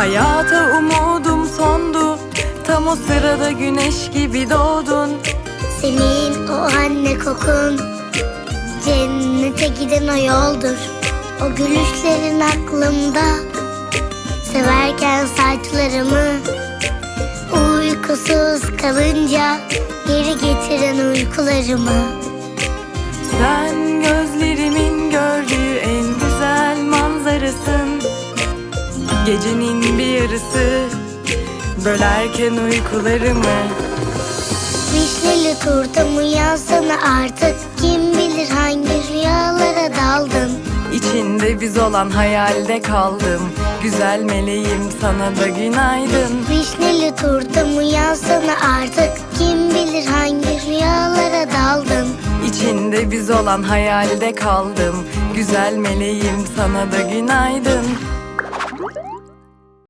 Hayata umudum sondu. Tam o sırada güneş gibi doğdun. Senin o anne kokun Cennete giden o yoldur. O gülüşlerin aklımda. Severken saçlarımı Uykusuz kalınca Geri getiren uykularımı Gecenin bir yarısı Bölerken uykularımı. Vişneli turtam uyansana artık? Kim bilir hangi rüyalara daldın? İçinde biz olan hayalde kaldım. Güzel meleğim sana da günaydın. Vişneli turtam uyansana artık? Kim bilir hangi rüyalara daldın? İçinde biz olan hayalde kaldım. Güzel meleğim sana da günaydın